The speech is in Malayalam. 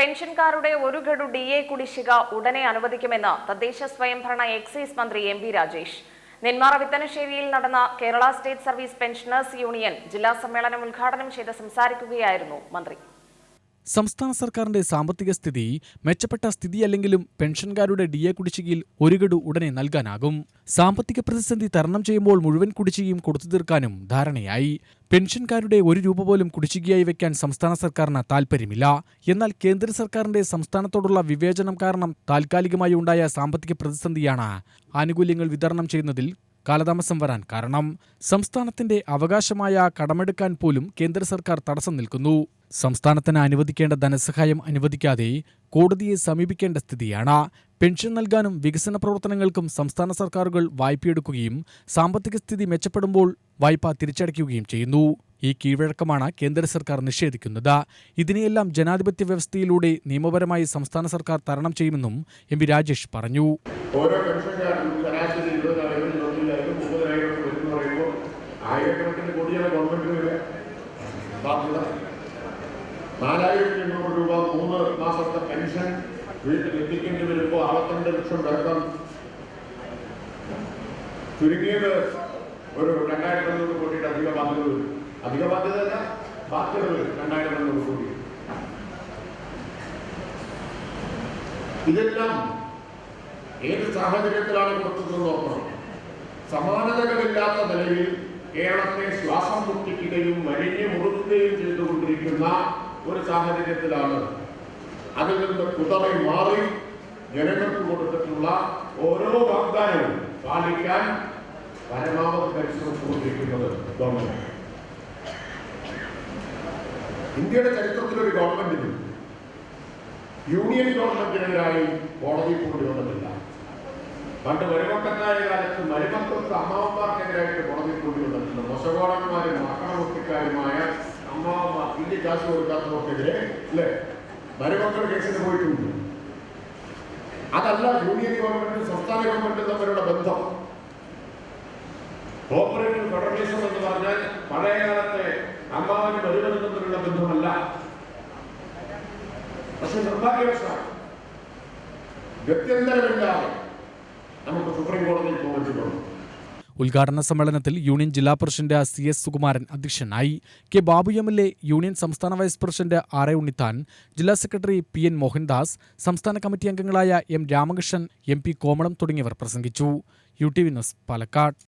പെൻഷൻകാരുടെ ഒരു ഗഡു ഡി എ കുടിശ്ശിക ഉടനെ അനുവദിക്കുമെന്ന് തദ്ദേശ സ്വയംഭരണ എക്സൈസ് മന്ത്രി എം വി രാജേഷ്. നെന്മാറ വിത്തനശ്ശേരിയിൽ നടന്ന Kerala state service pensioners union ജില്ലാ സമ്മേളനം ഉദ്ഘാടനം ചെയ്ത് സംസാരിക്കുകയായിരുന്നു മന്ത്രി. സംസ്ഥാന സർക്കാരിന്റെ സാമ്പത്തിക സ്ഥിതി മെച്ചപ്പെട്ട സ്ഥിതിയല്ലെങ്കിലും പെൻഷൻകാരുടെ ഡി എ കുടിശ്ശികയിൽ ഒരു ഗഡു ഉടനെ നൽകാനാകും. സാമ്പത്തിക പ്രതിസന്ധി തരണം ചെയ്യുമ്പോൾ മുഴുവൻ കുടിശ്ശികയും കൊടുത്തു തീർക്കാനും ധാരണയായി. പെൻഷൻകാരുടെ ഒരു രൂപ പോലും കുടിശ്ശികയായി വെക്കാൻ സംസ്ഥാന സർക്കാരിന് താൽപ്പര്യമില്ല. എന്നാൽ കേന്ദ്ര സർക്കാരിന്റെ സംസ്ഥാനത്തോടുള്ള വിവേചനം കാരണം താൽക്കാലികമായി ഉണ്ടായ സാമ്പത്തിക പ്രതിസന്ധിയാണ് ആനുകൂല്യങ്ങൾ വിതരണം ചെയ്യുന്നതിൽ കാലതാമസം വരാൻ കാരണം. സംസ്ഥാനത്തിന്റെ അവകാശമായ കടമെടുക്കാൻ പോലും കേന്ദ്ര സർക്കാർ തടസ്സം നിൽക്കുന്നു. സംസ്ഥാനത്തിന് അനുവദിക്കേണ്ട ധനസഹായം അനുവദിക്കാതെ കോടതിയെ സമീപിക്കേണ്ട സ്ഥിതിയാണ്. പെൻഷൻ നൽകാനും വികസന പ്രവർത്തനങ്ങൾക്കും സംസ്ഥാന സർക്കാരുകൾ വായ്പയെടുക്കുകയും സാമ്പത്തിക സ്ഥിതി മെച്ചപ്പെടുമ്പോൾ വായ്പ തിരിച്ചടയ്ക്കുകയും ചെയ്യുന്നു. ഈ കീഴ്വഴക്കമാണ് കേന്ദ്ര സർക്കാർ നിഷേധിക്കുന്നത്. ഇതിനെയെല്ലാം ജനാധിപത്യ വ്യവസ്ഥയിലൂടെ നിയമപരമായി സംസ്ഥാന സർക്കാർ തരണം ചെയ്യുമെന്നും എം വി രാജേഷ് പറഞ്ഞു. ഓരോ ബാധ്യത നാലായിരത്തി എണ്ണൂറ് രൂപ മൂന്ന് മാസത്തെ പെൻഷൻ വീട്ടിൽ എത്തിക്കേണ്ടി വരുമ്പോൾ അറുപത്തിരണ്ട് ലക്ഷം പേർക്ക് ചുരുങ്ങിയത് ഒരു രണ്ടായിരത്തി അഞ്ഞൂറ് കോടിയുടെ അധിക ബാധ്യത വരും. അധിക ബാധ്യത അല്ല ബാധ്യത വരും. രണ്ടായിരത്തി അഞ്ഞൂറ് കോടി. ഇതെല്ലാം ഏത് സാഹചര്യത്തിലാണ് കൊടുത്തതെന്ന് നോക്കണം സമാനതകളില്ലാത്ത നിലയിൽ കേരളത്തെ ശ്വാസം മുട്ടിക്കുകയും മരിഞ്ഞു മുറുക്കുകയും ചെയ്തുകൊണ്ടിരിക്കുന്ന ഒരു സാഹചര്യത്തിലാണ് അതിൽ നിന്ന് കുതറി മാറി ജനങ്ങൾക്ക് കൊടുത്തിട്ടുള്ള ഓരോ വാഗ്ദാനവും പാലിക്കാൻ പരമാവധി പരിശ്രമിച്ചുകൊണ്ടിരിക്കുന്നത് ഗവൺമെന്റ്. ഇന്ത്യയുടെ ചരിത്രത്തിലൊരു ഗവൺമെന്റിനും യൂണിയൻ ഗവൺമെന്റിനെതിരായി കോടതി പോയി വന്നിട്ടില്ല പണ്ട് മരുമക്കത്തായ കാലത്ത് മരുമക്കത്ത് അമ്മാവന്മാർക്കെതിരായിട്ട് കോടതി പോയി വന്നിട്ടുണ്ട് മൊശകോടന്മാരും അക്രമമുക്തിക്കാരുമായ അമ്മാവന്മാർ ഇന്ത്യ കാശ് കൊടുക്കാത്തവർക്കെതിരെ അല്ലേ? മരുമക്കൾ കേസിന് പോയിട്ടുണ്ട്. അതല്ല യൂണിയൻ ഗവൺമെന്റും സംസ്ഥാന ഗവൺമെന്റും തമ്മിലുള്ള ബന്ധം. കോപ്പറേറ്റീവ് ഫെഡറലിസം എന്ന് പറഞ്ഞാൽ പഴയകാലത്തെ അമ്മാവനും മരുമനും തമ്മിലുള്ള ബന്ധമല്ല. പക്ഷെ നിർഭാഗ്യവശാൽ ഗത്യന്തരമില്ലാതെ നമുക്ക് സുപ്രീം കോടതിയിൽ പോകേണ്ടി വന്നു. ഉദ്ഘാടന സമ്മേളനത്തിൽ യൂണിയൻ ജില്ലാ പ്രസിഡന്റ് സി എസ് സുകുമാരൻ അധ്യക്ഷനായി K Babu M L A union സംസ്ഥാന vice president R A Unnithan ജില്ലാ സെക്രട്ടറി പി എൻ മോഹൻദാസ് സംസ്ഥാന കമ്മിറ്റി അംഗങ്ങളായ M Ramakrishnan M P Komalam തുടങ്ങിയവർ പ്രസംഗിച്ചു. U T V news Palakkad.